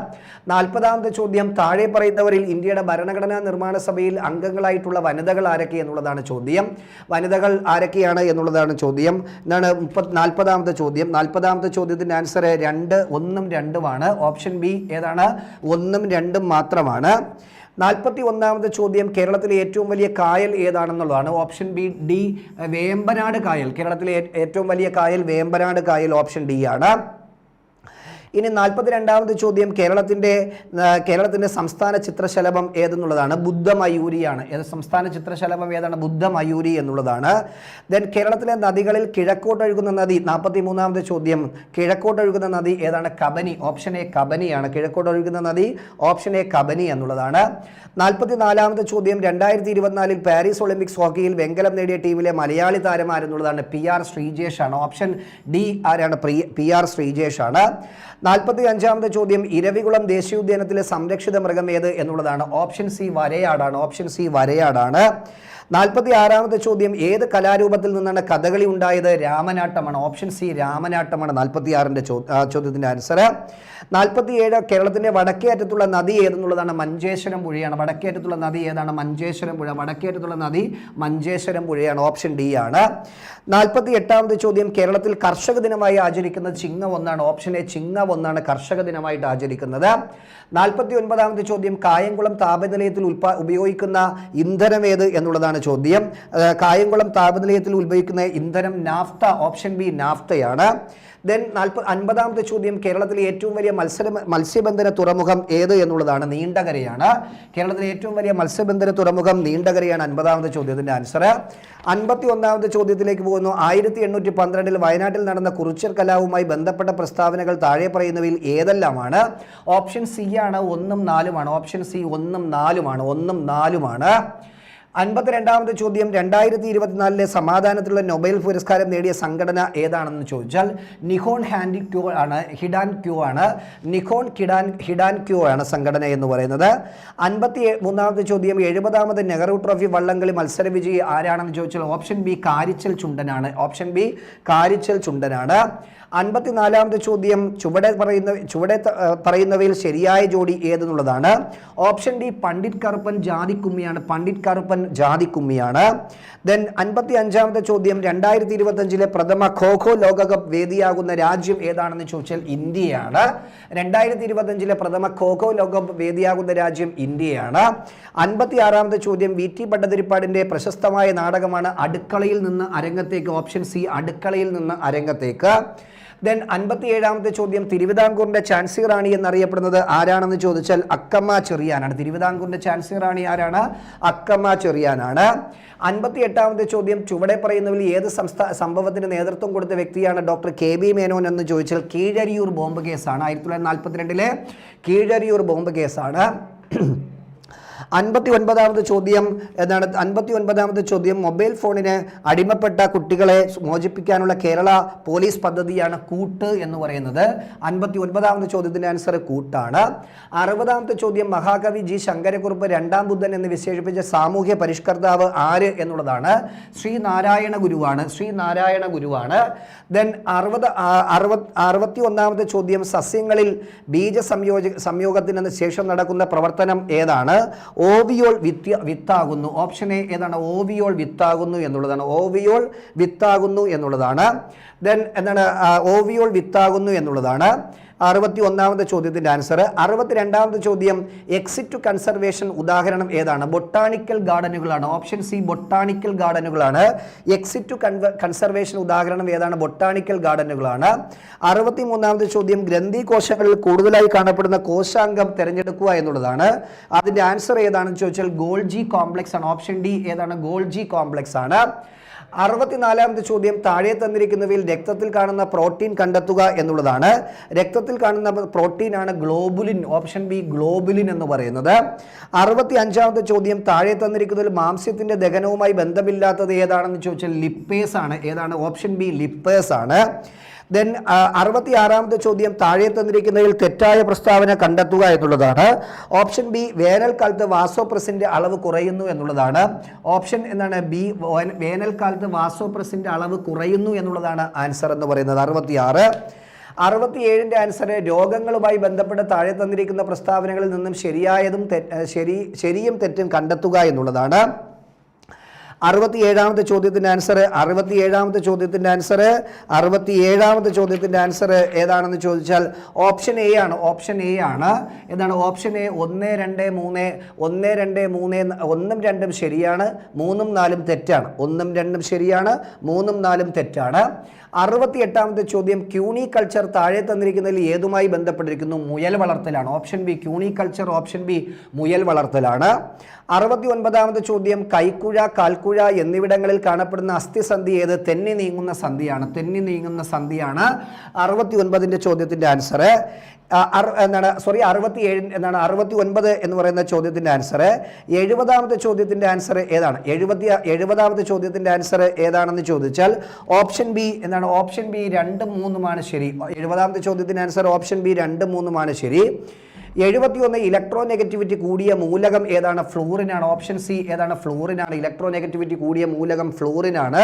നാൽപ്പതാമത്തെ ചോദ്യം താഴെ പറയുന്നവരിൽ ഇന്ത്യയുടെ ഭരണഘടനാ നിർമ്മാണ സഭയിൽ അംഗങ്ങളായിട്ടുള്ള വനിതകൾ ആരൊക്കെ എന്നുള്ളതാണ് ചോദ്യം. വനിതകൾ ആരൊക്കെയാണ് എന്നുള്ളതാണ് ചോദ്യം. എന്നാണ് മുപ്പത് നാൽപ്പതാമത്തെ ചോദ്യം. നാൽപ്പതാമത്തെ ചോദ്യത്തിന്റെ ആൻസർ രണ്ട് ഒന്നും രണ്ടുമാണ്. ഓപ്ഷൻ ബി ഏതാണ്? ഒന്നും രണ്ടും മാത്രമാണ്. നാൽപ്പത്തി ഒന്നാമത് ചോദ്യം കേരളത്തിലെ ഏറ്റവും വലിയ കായൽ ഏതാണെന്നുള്ളതാണ്. ഓപ്ഷൻ ബി ഡി വേമ്പനാട് കായൽ. കേരളത്തിലെ ഏറ്റവും വലിയ കായൽ വേമ്പനാട് കായൽ ഓപ്ഷൻ ഡി ആണ്. ഇനി നാൽപ്പത്തി രണ്ടാമത്തെ ചോദ്യം കേരളത്തിന്റെ കേരളത്തിന്റെ സംസ്ഥാന ചിത്രശലഭം ഏതെന്നുള്ളതാണ്. ബുദ്ധമയൂരിയാണ്. ഏത് സംസ്ഥാന ചിത്രശലഭം ഏതാണ്? ബുദ്ധമയൂരി എന്നുള്ളതാണ്. ദെൻ കേരളത്തിലെ നദികളിൽ കിഴക്കോട്ടൊഴുകുന്ന നദി നാൽപ്പത്തി മൂന്നാമത്തെ ചോദ്യം കിഴക്കോട്ടൊഴുകുന്ന നദി ഏതാണ്? കബനി. ഓപ്ഷൻ എ കബനിയാണ്. കിഴക്കോട്ടൊഴുകുന്ന നദി ഓപ്ഷൻ എ കബനി എന്നുള്ളതാണ്. നാൽപ്പത്തി നാലാമത്തെ ചോദ്യം. രണ്ടായിരത്തി ഇരുപത്തിനാലിൽ പാരീസ് ഒളിമ്പിക്സ് ഹോക്കിയിൽ വെങ്കലം നേടിയ ടീമിലെ മലയാളി താരമാരെന്നുള്ളതാണ് പി ആർ ശ്രീജേഷ് ആണ് ഓപ്ഷൻ ഡി ആരാണ്? പി ആർ ശ്രീജേഷ് ആണ് നാൽപ്പത്തി അഞ്ചാമത്തെ ചോദ്യം ഇരവികുളം ദേശീയോദ്യാനത്തിലെ സംരക്ഷിത മൃഗം ഏത് എന്നുള്ളതാണ്. ഓപ്ഷൻ സി വരയാടാണ്. ഓപ്ഷൻ സി വരയാടാണ്. നാൽപ്പത്തി ആറാമത്തെ ചോദ്യം ഏത് കലാരൂപത്തിൽ നിന്നാണ് കഥകളി ഉണ്ടായത്? രാമനാട്ടമാണ്. ഓപ്ഷൻ സി രാമനാട്ടമാണ് നാൽപ്പത്തി ആറിന്റെ ചോദ്യത്തിന്റെ ആൻസർ. നാൽപ്പത്തി ഏഴ് കേരളത്തിന്റെ വടക്കേ അറ്റത്തുള്ള നദി ഏതെന്നുള്ളതാണ് മഞ്ചേശ്വരം പുഴയാണ്. വടക്കേ അറ്റത്തുള്ള നദി ഏതാണ്? മഞ്ചേശ്വരം പുഴ. വടക്കേ അറ്റത്തുള്ള നദി മഞ്ചേശ്വരം പുഴയാണ്. ഓപ്ഷൻ ഡി ആണ്. നാൽപ്പത്തി എട്ടാമത്തെ ചോദ്യം കേരളത്തിൽ കർഷക ദിനമായി ആചരിക്കുന്നത് ചിങ്ങം ഒന്നാണ്. ഓപ്ഷൻ എ ചിങ്ങം ഒന്നാണ് കർഷക ദിനമായിട്ട് ആചരിക്കുന്നത്. നാൽപ്പത്തി ഒൻപതാമത്തെ ചോദ്യം കായംകുളം താപനിലയത്തിൽ ഉൽപാ ഉപയോഗിക്കുന്ന ഇന്ധനം ഏത് എന്നുള്ളതാണ് ചോദ്യം. കായംകുളം താപനിലയത്തിൽ ഉത്ഭവിക്കുന്ന ഇന്ധനം നാഫ്ത ഓപ്ഷൻ ബി നാഫ്തയാണ്. ദെൻ നാൽപ്പത് അൻപതാമത്തെ ചോദ്യം കേരളത്തിലെ ഏറ്റവും വലിയ മത്സര മത്സ്യബന്ധന തുറമുഖം ഏത് എന്നുള്ളതാണ് നീണ്ടകരയാണ്. കേരളത്തിലെ ഏറ്റവും വലിയ മത്സ്യബന്ധന തുറമുഖം നീണ്ടകരയാണ് അൻപതാമത്തെ ചോദ്യത്തിന്റെ ആൻസർ അൻപത്തി ഒന്നാമത്തെ ചോദ്യത്തിലേക്ക് പോകുന്നു. ആയിരത്തി എണ്ണൂറ്റി പന്ത്രണ്ടിൽ വയനാട്ടിൽ നടന്ന കുറിച്യർ കലാവുമായി ബന്ധപ്പെട്ട പ്രസ്താവനകൾ താഴെ പറയുന്നവയിൽ ഏതെല്ലാമാണ്? ഓപ്ഷൻ സി ആണ് ഒന്നും നാലുമാണ്. ഓപ്ഷൻ സി ഒന്നും നാലുമാണ് ഒന്നും നാലുമാണ്. അൻപത്തിരണ്ടാമത്തെ ചോദ്യം രണ്ടായിരത്തി ഇരുപത്തിനാലിലെ സമാധാനത്തിലുള്ള നൊബേൽ പുരസ്കാരം നേടിയ സംഘടന ഏതാണെന്ന് ചോദിച്ചാൽ നിഹോൺ ഹാൻഡി ക്യൂ ആണ് ഹിഡാൻ ക്യൂ ആണ്. നിഹോൺ കിഡാൻ ഹിഡാൻ ക്യൂ ആണ് സംഘടന എന്ന് പറയുന്നത്. അൻപത്തി മൂന്നാമത്തെ ചോദ്യം എഴുപതാമത് നെഹ്റു ട്രോഫി വള്ളംകളി മത്സര വിജയി ആരാണെന്ന് ചോദിച്ചാൽ ഓപ്ഷൻ ബി കാരിച്ചൽ ചുണ്ടനാണ്. ഓപ്ഷൻ ബി കാരിച്ചൽ ചുണ്ടനാണ്. അൻപത്തിനാലാമത്തെ ചോദ്യം ചുവടെ പറയുന്ന ചുവടെ പറയുന്നവയിൽ ശരിയായ ജോഡി ഏതെന്നുള്ളതാണ്. ഓപ്ഷൻ ഡി പണ്ഡിറ്റ് കറുപ്പൻ ജാതിക്കുമ്മിയാണ്. പണ്ഡിറ്റ് കറുപ്പൻ ജാതിക്കുമ്മിയാണ്. ദെൻ അൻപത്തി അഞ്ചാമത്തെ ചോദ്യം രണ്ടായിരത്തി ഇരുപത്തഞ്ചിലെ പ്രഥമ ഖോഖോ ലോകകപ്പ് വേദിയാകുന്ന രാജ്യം ഏതാണെന്ന് ചോദിച്ചാൽ ഇന്ത്യയാണ്. രണ്ടായിരത്തി ഇരുപത്തഞ്ചിലെ പ്രഥമ ഖോഖോ ലോകകപ്പ് വേദിയാകുന്ന രാജ്യം ഇന്ത്യയാണ്. അൻപത്തി ആറാമത്തെ ചോദ്യം വി ടി ഭട്ടതിരിപ്പാടിന്റെ പ്രശസ്തമായ നാടകമാണ് അടുക്കളയിൽ നിന്ന് അരങ്ങത്തേക്ക്. ഓപ്ഷൻ സി അടുക്കളയിൽ നിന്ന് അരങ്ങത്തേക്ക്. ദെൻ അൻപത്തി ഏഴാമത്തെ ചോദ്യം തിരുവിതാംകൂറിന്റെ ചാൻസി റാണി എന്നറിയപ്പെടുന്നത് ആരാണെന്ന് ചോദിച്ചാൽ അക്കമ്മ ചെറിയാനാണ്. തിരുവിതാംകൂറിന്റെ ചാൻസി റാണി ആരാണ്? അക്കമ്മ ചെറിയാനാണ്. അൻപത്തി എട്ടാമത്തെ ചോദ്യം ചുവടെ പറയുന്നതിൽ ഏത് സംസ്ഥാന സംഭവത്തിന് നേതൃത്വം കൊടുത്ത വ്യക്തിയാണ് ഡോക്ടർ കെ ബി മേനോൻ എന്ന് ചോദിച്ചാൽ കീഴരിയൂർ ബോംബ് കേസാണ്. ആയിരത്തി തൊള്ളായിരത്തി നാൽപ്പത്തിരണ്ടിലെ കീഴരിയൂർ ബോംബ് കേസാണ്. അൻപത്തി ഒൻപതാമത് ചോദ്യം എന്താണ് അൻപത്തി ഒൻപതാമത് ചോദ്യം? മൊബൈൽ ഫോണിന് അടിമപ്പെട്ട കുട്ടികളെ മോചിപ്പിക്കാനുള്ള കേരള പോലീസ് പദ്ധതിയാണ് കൂട്ട് എന്ന് പറയുന്നത്. അൻപത്തി ഒൻപതാമത് ചോദ്യത്തിന്റെ ആൻസർ കൂട്ടാണ്. അറുപതാമത്തെ ചോദ്യം മഹാകവി ജി ശങ്കരക്കുറുപ്പ് രണ്ടാം ബുദ്ധൻ എന്ന് വിശേഷിപ്പിച്ച സാമൂഹ്യ പരിഷ്കർത്താവ് ആര് എന്നുള്ളതാണ്. ശ്രീനാരായണ ഗുരുവാണ്. ശ്രീനാരായണ ഗുരുവാണ്. ദെൻ അറുപത് അറുപത് അറുപത്തി ഒന്നാമത്തെ ചോദ്യം സസ്യങ്ങളിൽ ബീജ സംയോജ സംയോഗത്തിന് ശേഷം നടക്കുന്ന പ്രവർത്തനം ഏതാണ്? ഓവിയോൾ വിത്ത് വിത്താകുന്നു. ഓപ്ഷൻ എ ഏതാണ്? ഓവിയോൾ വിത്താകുന്നു എന്നുള്ളതാണ്. ഓവിയോൾ വിത്താകുന്നു എന്നുള്ളതാണ്. ദെൻ എന്താണ്? ഓവിയോൾ വിത്താകുന്നു എന്നുള്ളതാണ്. അറുപത്തി ഒന്നാമത്തെ ചോദ്യത്തിന്റെ ആൻസർ അറുപത്തി രണ്ടാമത്തെ ചോദ്യം എക്സിറ്റ് ടു കൺസർവേഷൻ ഉദാഹരണം ഏതാണ്? ബൊട്ടാണിക്കൽ ഗാർഡനുകളാണ് ഓപ്ഷൻ സി ബൊട്ടാണിക്കൽ ഗാർഡനുകളാണ് എക്സിറ്റ് ടു കൺസർവേഷൻ ഉദാഹരണം ഏതാണ്? ബൊട്ടാണിക്കൽ ഗാർഡനുകളാണ് അറുപത്തി മൂന്നാമത്തെ ചോദ്യം ഗ്രന്ഥി കോശങ്ങളിൽ കൂടുതലായി കാണപ്പെടുന്ന കോശാംഗം തിരഞ്ഞെടുക്കുക എന്നുള്ളതാണ്. അതിന്റെ ആൻസർ ഏതാണെന്ന് ചോദിച്ചാൽ ഗോൾജി കോംപ്ലക്സ് ആണ്. ഓപ്ഷൻ ഡി ഏതാണ്? ഗോൾജി കോംപ്ലക്സ് ആണ്. അറുപത്തിനാലാമത്തെ ചോദ്യം താഴെ തന്നിരിക്കുന്നവയിൽ രക്തത്തിൽ കാണുന്ന പ്രോട്ടീൻ കണ്ടെത്തുക എന്നുള്ളതാണ്. രക്തത്തിൽ കാണുന്ന പ്രോട്ടീൻ ആണ് ഗ്ലോബുലിൻ ഓപ്ഷൻ ബി ഗ്ലോബുലിൻ എന്ന് പറയുന്നത്. അറുപത്തി അഞ്ചാമത്തെ ചോദ്യം താഴെ തന്നിരിക്കുന്നതിൽ മാംസ്യത്തിന്റെ ദഹനവുമായി ബന്ധമില്ലാത്തത് ഏതാണെന്ന് ചോദിച്ചാൽ ലിപ്പേസ് ആണ്. ഏതാണ്? ഓപ്ഷൻ ബി ലിപ്പേസ് ആണ്. ദെൻ അറുപത്തി ആറാമത്തെ ചോദ്യം താഴെ തന്നിരിക്കുന്നതിൽ തെറ്റായ പ്രസ്താവന കണ്ടെത്തുക എന്നുള്ളതാണ്. ഓപ്ഷൻ ബി വേനൽക്കാലത്ത് വാസോപ്രസിന്റെ അളവ് കുറയുന്നു എന്നുള്ളതാണ്. ഓപ്ഷൻ എന്താണ്? ബി വേനൽക്കാലത്ത് വാസോപ്രസിന്റെ അളവ് കുറയുന്നു എന്നുള്ളതാണ് ആൻസർ എന്ന് പറയുന്നത്. അറുപത്തി ആറ് അറുപത്തിയേഴിന്റെ ആൻസർ രോഗങ്ങളുമായി ബന്ധപ്പെട്ട് താഴെ തന്നിരിക്കുന്ന പ്രസ്താവനകളിൽ നിന്നും ശരിയായതും ശരി ശരിയും തെറ്റും കണ്ടെത്തുക എന്നുള്ളതാണ്. അറുപത്തി ഏഴാമത്തെ ചോദ്യത്തിന്റെ ആൻസർ അറുപത്തി ഏഴാമത്തെ ചോദ്യത്തിന്റെ ആൻസർ അറുപത്തി ഏഴാമത്തെ ചോദ്യത്തിന്റെ ആൻസർ ഏതാണെന്ന് ചോദിച്ചാൽ ഓപ്ഷൻ എ ആണ്. ഓപ്ഷൻ എ ആണ്. എന്താണ്? ഓപ്ഷൻ എ ഒന്ന് രണ്ട് മൂന്ന് ഒന്ന് രണ്ട് മൂന്ന് ഒന്നും രണ്ടും ശരിയാണ്. മൂന്നും നാലും തെറ്റാണ്. ഒന്നും രണ്ടും ശരിയാണ്. മൂന്നും നാലും തെറ്റാണ്. അറുപത്തി എട്ടാമത്തെ ചോദ്യം ക്യൂണി കൾച്ചർ താഴെ തന്നിരിക്കുന്നതിൽ ഏതുമായി ബന്ധപ്പെട്ടിരിക്കുന്നു? മുയൽ വളർത്തലാണ്. Option B cuniculture option B മുയൽ വളർത്തലാണ്. അറുപത്തി ഒൻപതാമത്തെ ചോദ്യം കൈക്കുഴ കാൽക്കുഴ എന്നിവിടങ്ങളിൽ കാണപ്പെടുന്ന അസ്ഥിസന്ധി ഏത്? തെന്നി നീങ്ങുന്ന സന്ധിയാണ്. തെന്നി നീങ്ങുന്ന സന്ധിയാണ് അറുപത്തി ഒൻപതിന്റെ ചോദ്യത്തിന്റെ ആൻസർ എന്താണ് സോറി അറുപത്തി ഏഴ് എന്താണ് അറുപത്തി ഒൻപത് എന്ന് പറയുന്ന ചോദ്യത്തിന്റെ ആൻസർ എഴുപതാമത്തെ ചോദ്യത്തിന്റെ ആൻസർ ഏതാണ്? എഴുപത്തി എഴുപതാമത്തെ ചോദ്യത്തിന്റെ ആൻസർ ഏതാണെന്ന് ചോദിച്ചാൽ ഓപ്ഷൻ ബി എന്താണ്? ഓപ്ഷൻ ബി രണ്ടും മൂന്നുമാണ് ശരി. എഴുപതാമത്തെ ചോദ്യത്തിന്റെ ആൻസർ ഓപ്ഷൻ ബി രണ്ടും മൂന്നുമാണ് ശരി. എഴുപത്തിയൊന്ന് ഇലക്ട്രോ നെഗറ്റിവിറ്റി കൂടിയ മൂലകം ഏതാണ്? ഫ്ലൂറിനാണ്. ഓപ്ഷൻ സി ഏതാണ്? ഫ്ലൂറിനാണ്. ഇലക്ട്രോ നെഗറ്റിവിറ്റി കൂടിയ മൂലകം ഫ്ലൂറിനാണ്.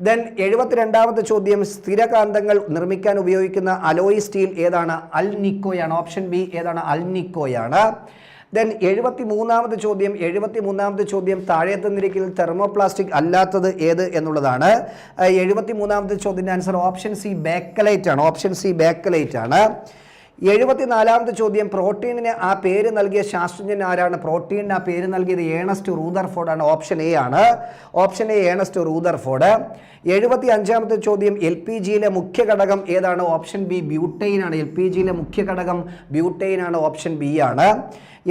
ദെൻ എഴുപത്തിരണ്ടാമത്തെ ചോദ്യം സ്ഥിരകാന്തങ്ങൾ നിർമ്മിക്കാൻ ഉപയോഗിക്കുന്ന അലോയ് സ്റ്റീൽ ഏതാണ്? അൽനിക്കോയാണ് ഓപ്ഷൻ ബി ഏതാണ്? അൽനിക്കോയാണ് ദെൻ എഴുപത്തി മൂന്നാമത്തെ ചോദ്യം എഴുപത്തി മൂന്നാമത്തെ ചോദ്യം താഴെ തന്നിരിക്കുന്ന തെർമോപ്ലാസ്റ്റിക് അല്ലാത്തത് ഏത് എന്നുള്ളതാണ്. എഴുപത്തി മൂന്നാമത്തെ ചോദ്യത്തിന്റെ ആൻസർ ഓപ്ഷൻ സി ബേക്കലൈറ്റ് ആണ്. ഓപ്ഷൻ സി ബേക്കലൈറ്റ് ആണ്. എഴുപത്തിനാലാമത്തെ ചോദ്യം. പ്രോട്ടീനിന് ആ പേര് നൽകിയ ശാസ്ത്രജ്ഞൻ ആരാണ്? പ്രോട്ടീനിന് ആ പേര് നൽകിയത് ഏണസ്റ്റ് റൂദർഫോർഡ് ആണ് ഓപ്ഷൻ എ ആണ്. ഓപ്ഷൻ എ ഏണസ്റ്റ് റൂദർഫോർഡ് എഴുപത്തി അഞ്ചാമത്തെ ചോദ്യം. എൽ പി ജിയിലെ മുഖ്യ ഘടകം ഏതാണ്? ഓപ്ഷൻ ബി ബ്യൂട്ടൈൻ ആണ് എൽ പി ജിയിലെ മുഖ്യ ഘടകം ബ്യൂട്ടൈൻ ആണ് ഓപ്ഷൻ ബി ആണ്.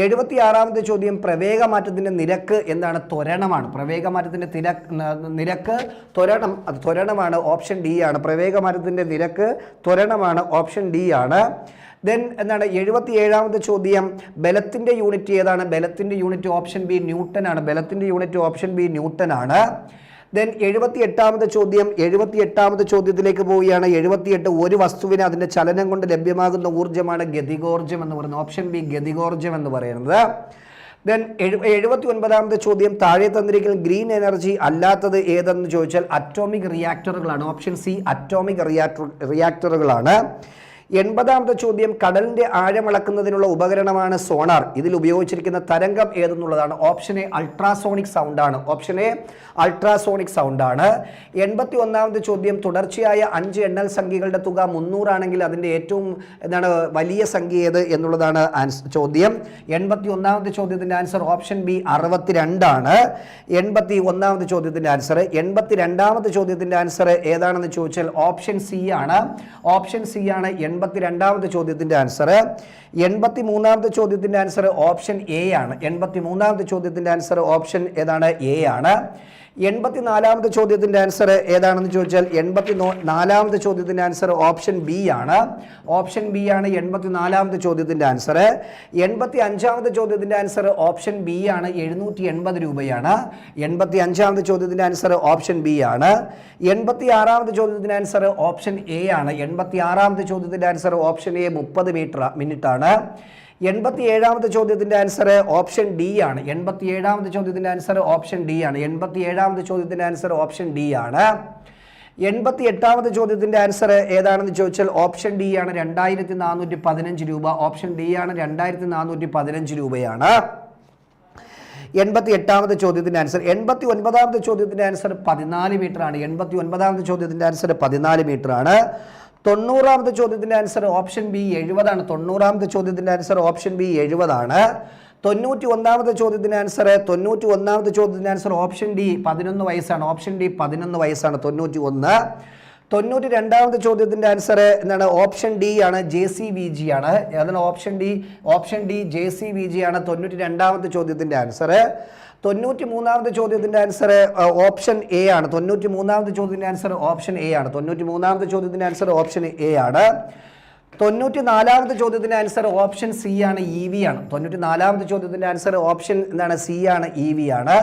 എഴുപത്തി ആറാമത്തെ ചോദ്യം പ്രവേഗമാറ്റത്തിന്റെ നിരക്ക് എന്താണ്? ത്വരണമാണ്. പ്രവേഗമാറ്റത്തിന്റെ തിര നിരക്ക് ത്വരണം അത് ത്വരണമാണ് ഓപ്ഷൻ ഡി ആണ്. പ്രവേഗമാറ്റത്തിന്റെ നിരക്ക് ത്വരണമാണ് ഓപ്ഷൻ ഡി ആണ്. ദെൻ എന്താണ്? എഴുപത്തി ഏഴാമത്തെ ചോദ്യം ബലത്തിന്റെ യൂണിറ്റ് ഏതാണ്? ബലത്തിന്റെ യൂണിറ്റ് ഓപ്ഷൻ ബി ന്യൂട്ടൺ ആണ് ബലത്തിന്റെ യൂണിറ്റ് ഓപ്ഷൻ ബി ന്യൂട്ടൺ ആണ് ദെൻ എഴുപത്തി എട്ടാമത്തെ ചോദ്യം എഴുപത്തി എട്ടാമത്തെ ചോദ്യത്തിലേക്ക് പോവുകയാണ്. എഴുപത്തിയെട്ട് ഒരു വസ്തുവിന് അതിന്റെ ചലനം കൊണ്ട് ലഭ്യമാകുന്ന ഊർജമാണ് ഗതികോർജം എന്ന് പറയുന്നത്. ഓപ്ഷൻ ബി ഗതികോർജം എന്ന് പറയുന്നത്. ദെൻ എഴുപത്തി ഒൻപതാമത്തെ ചോദ്യം താഴെ തന്നിരിക്കുന്ന ഗ്രീൻ എനർജി അല്ലാത്തത് ഏതെന്ന് ചോദിച്ചാൽ അറ്റോമിക് റിയാക്ടറുകളാണ്. ഓപ്ഷൻ സി അറ്റോമിക് റിയാക്ടർ റിയാക്ടറുകളാണ്. എൺപതാമത്തെ ചോദ്യം കടലിന്റെ ആഴമളക്കുന്നതിനുള്ള ഉപകരണമാണ് സോണാർ. ഇതിൽ ഉപയോഗിച്ചിരിക്കുന്ന തരംഗം ഏതെന്നുള്ളതാണ്. ഓപ്ഷൻ എ അൾട്രാസോണിക് സൗണ്ട് ആണ് ഓപ്ഷൻ എ അൾട്രാസോണിക് സൗണ്ട് ആണ് എൺപത്തി ഒന്നാമത്തെ ചോദ്യം തുടർച്ചയായ അഞ്ച് എണ്ണൽ സംഖ്യകളുടെ തുക മുന്നൂറാണെങ്കിൽ അതിന്റെ ഏറ്റവും എന്താണ് വലിയ സംഖ്യ ഏത് എന്നുള്ളതാണ് ചോദ്യം. എൺപത്തി ഒന്നാമത്തെ ചോദ്യത്തിന്റെ ആൻസർ ഓപ്ഷൻ ബി അറുപത്തിരണ്ടാണ്. എൺപത്തി ഒന്നാമത്തെ ചോദ്യത്തിന്റെ ആൻസർ എൺപത്തി രണ്ടാമത്തെ ചോദ്യത്തിന്റെ ആൻസർ ഏതാണെന്ന് ചോദിച്ചാൽ ഓപ്ഷൻ സി ആണ്. ഓപ്ഷൻ സി ആണ് എൺപത്തി രണ്ടാമത്തെ ചോദ്യത്തിന്റെ ആൻസർ എൺപത്തി മൂന്നാമത്തെ ചോദ്യത്തിന്റെ ആൻസർ ഓപ്ഷൻ എ ആണ്. എൺപത്തി മൂന്നാമത്തെ ചോദ്യത്തിന്റെ ആൻസർ ഓപ്ഷൻ ഏതാണ്? എ ആണ്. എൺപത്തി നാലാമത്തെ ചോദ്യത്തിന്റെ ആൻസർ ഏതാണെന്ന് ചോദിച്ചാൽ എൺപത്തി നാലാമത്തെ ചോദ്യത്തിന്റെ ആൻസർ ഓപ്ഷൻ ബി ആണ്. ഓപ്ഷൻ ബി ആണ് എൺപത്തി നാലാമത്തെ ചോദ്യത്തിന്റെ ആൻസർ എൺപത്തി അഞ്ചാമത്തെ ചോദ്യത്തിന്റെ ആൻസർ ഓപ്ഷൻ ബി ആണ്. എഴുന്നൂറ്റി എൺപത് രൂപയാണ്. എൺപത്തി അഞ്ചാമത്തെ ചോദ്യത്തിന്റെ ആൻസർ ഓപ്ഷൻ ബി ആണ്. എൺപത്തി ആറാമത്തെ ചോദ്യത്തിന്റെ ആൻസർ ഓപ്ഷൻ എ ആണ്. എൺപത്തി ആറാമത്തെ ചോദ്യത്തിന്റെ ആൻസർ ഓപ്ഷൻ എ മുപ്പത് മീറ്റർ മിനിറ്റാണ്. എൺപത്തി ഏഴാമത്തെ ചോദ്യത്തിന്റെ ആൻസർ ഓപ്ഷൻ ഡി ആണ്. എൺപത്തി ഏഴാമത്തെ ചോദ്യത്തിന്റെ ആൻസർ ഓപ്ഷൻ ഡി ആണ്. എൺപത്തി ഏഴാമത്തെ ചോദ്യത്തിന്റെ ആൻസർ ഓപ്ഷൻ ഡി ആണ്. എൺപത്തി എട്ടാമത്തെ ചോദ്യത്തിന്റെ ആൻസർ ഏതാണെന്ന് ചോദിച്ചാൽ ഓപ്ഷൻ ഡി ആണ് രണ്ടായിരത്തി നാനൂറ്റി പതിനഞ്ച് രൂപ. ഓപ്ഷൻ ഡി ആണ് രണ്ടായിരത്തി നാനൂറ്റി പതിനഞ്ച് രൂപയാണ്. എൺപത്തി എട്ടാമത്തെ ചോദ്യത്തിന്റെ ആൻസർ എൺപത്തി ഒൻപതാമത്തെ ചോദ്യത്തിന്റെ ആൻസർ പതിനാല് മീറ്റർ ആണ് എൺപത്തി ഒൻപതാമത്തെ ചോദ്യത്തിന്റെ ആൻസർ പതിനാല് മീറ്റർ ആണ് തൊണ്ണൂറാമത്തെ ചോദ്യത്തിന്റെ ആൻസർ ഓപ്ഷൻ ബി എഴുപതാണ്. തൊണ്ണൂറാമത്തെ ചോദ്യത്തിന്റെ ആൻസർ ഓപ്ഷൻ ബി എഴുപതാണ്. തൊണ്ണൂറ്റി ഒന്നാമത്തെ ചോദ്യത്തിന്റെ ആൻസർ തൊണ്ണൂറ്റി ഒന്നാമത്തെ ചോദ്യത്തിന്റെ ആൻസർ ഓപ്ഷൻ ഡി പതിനൊന്ന് വയസ്സാണ്. ഓപ്ഷൻ ഡി പതിനൊന്ന് വയസ്സാണ്. തൊണ്ണൂറ്റി ഒന്ന് തൊണ്ണൂറ്റി രണ്ടാമത്തെ ചോദ്യത്തിന്റെ ആൻസർ എന്താണ്? ഓപ്ഷൻ ഡി ആണ് ജെ സി വി ജി ആണ്. അതാണ് option D? Option D J C V G ആണ്. തൊണ്ണൂറ്റി രണ്ടാമത്തെ ചോദ്യത്തിന്റെ ആൻസർ. തൊണ്ണൂറ്റി മൂന്നാമത്തെ ചോദ്യത്തിന്റെ ആൻസർ ഓപ്ഷൻ എ ആണ്. തൊണ്ണൂറ്റി മൂന്നാമത്തെ ചോദ്യത്തിന്റെ ആൻസർ ഓപ്ഷൻ എ ആണ്. തൊണ്ണൂറ്റി മൂന്നാമത്തെ ചോദ്യത്തിന്റെ ആൻസർ ഓപ്ഷൻ എ ആണ്. തൊണ്ണൂറ്റി നാലാമത്തെ ചോദ്യത്തിന്റെ ആൻസർ ഓപ്ഷൻ സി ആണ് ഇ വി ആണ്. തൊണ്ണൂറ്റി നാലാമത്തെ ചോദ്യത്തിന്റെ ആൻസർ ഓപ്ഷൻ എന്താണ്? സി ആണ് ഇ വി ആണ്.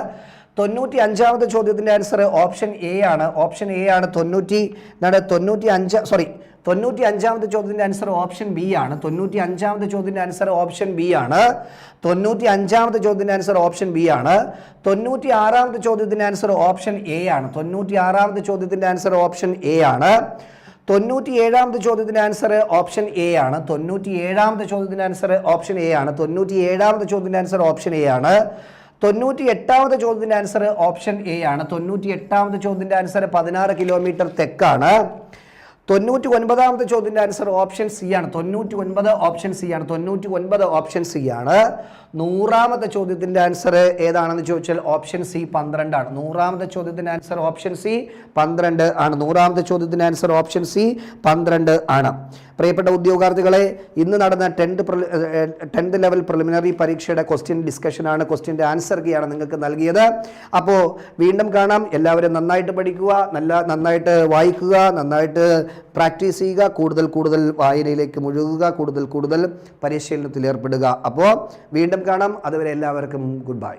തൊണ്ണൂറ്റി അഞ്ചാമത്തെ ചോദ്യത്തിന്റെ ആൻസർ ഓപ്ഷൻ എ ആണ്. ഓപ്ഷൻ എ ആണ് തൊണ്ണൂറ്റി എന്താണ് തൊണ്ണൂറ്റി അഞ്ച് സോറി തൊണ്ണൂറ്റി അഞ്ചാമത്തെ ചോദ്യത്തിന്റെ ആൻസർ ഓപ്ഷൻ ബി ആണ്. തൊണ്ണൂറ്റി അഞ്ചാമത്തെ ചോദ്യത്തിന്റെ ആൻസർ ഓപ്ഷൻ ബി ആണ്. തൊണ്ണൂറ്റി അഞ്ചാമത്തെ ചോദ്യത്തിന്റെ ആൻസർ ഓപ്ഷൻ ബി ആണ്. തൊണ്ണൂറ്റി ആറാമത്തെ ചോദ്യത്തിന്റെ ആൻസർ ഓപ്ഷൻ എ ആണ്. തൊണ്ണൂറ്റി ആറാമത്തെ ചോദ്യത്തിന്റെ ആൻസർ ഓപ്ഷൻ എ ആണ്. തൊണ്ണൂറ്റി ഏഴാമത്തെ ചോദ്യത്തിന്റെ ആൻസർ ഓപ്ഷൻ എ ആണ്. തൊണ്ണൂറ്റി ഏഴാമത്തെ ചോദ്യത്തിന്റെ ആൻസർ ഓപ്ഷൻ എ ആണ്. തൊണ്ണൂറ്റി ഏഴാമത്തെ ചോദ്യത്തിന്റെ ആൻസർ ഓപ്ഷൻ എ ആണ്. തൊണ്ണൂറ്റി എട്ടാമത്തെ ചോദ്യത്തിന്റെ ആൻസർ ഓപ്ഷൻ എ ആണ്. തൊണ്ണൂറ്റി എട്ടാമത്തെ ചോദ്യത്തിന്റെ ആൻസർ പതിനാറ് കിലോമീറ്റർ തെക്കാണ്. തൊണ്ണൂറ്റി ഒൻപതാമത്തെ ചോദ്യത്തിന്റെ ആൻസർ ഓപ്ഷൻ സി ആണ്. തൊണ്ണൂറ്റി ഒൻപത് ഓപ്ഷൻ സി ആണ്. തൊണ്ണൂറ്റി ഒൻപത് ഓപ്ഷൻ സി ആണ്. നൂറാമത്തെ ചോദ്യത്തിന്റെ ആൻസർ ഏതാണെന്ന് ചോദിച്ചാൽ ഓപ്ഷൻ സി പന്ത്രണ്ടാണ്. നൂറാമത്തെ ചോദ്യത്തിന്റെ ആൻസർ ഓപ്ഷൻ സി പന്ത്രണ്ട് ആണ്. നൂറാമത്തെ ചോദ്യത്തിന്റെ ആൻസർ ഓപ്ഷൻ സി പന്ത്രണ്ട് ആണ്. പ്രിയപ്പെട്ട ഉദ്യോഗാർത്ഥികളെ ഇന്ന് നടന്ന ടെൻത്ത് ടെൻത്ത് ലെവൽ പ്രിലിമിനറി പരീക്ഷയുടെ ക്വസ്റ്റ്യൻ ഡിസ്കഷനാണ് ക്വസ്റ്റ്യന്റെ ആൻസർ കീയാണ് നിങ്ങൾക്ക് നൽകിയത്. അപ്പോൾ വീണ്ടും കാണാം. എല്ലാവരും നന്നായിട്ട് പഠിക്കുക നല്ല നന്നായിട്ട് വായിക്കുക നന്നായിട്ട് പ്രാക്ടീസ് ചെയ്യുക കൂടുതൽ കൂടുതൽ വായനയിലേക്ക് മുഴുകുക കൂടുതൽ കൂടുതൽ പരിശീലനത്തിൽ ഏർപ്പെടുക. അപ്പോൾ കാണാം. അതുവരെ എല്ലാവർക്കും ഗുഡ് ബൈ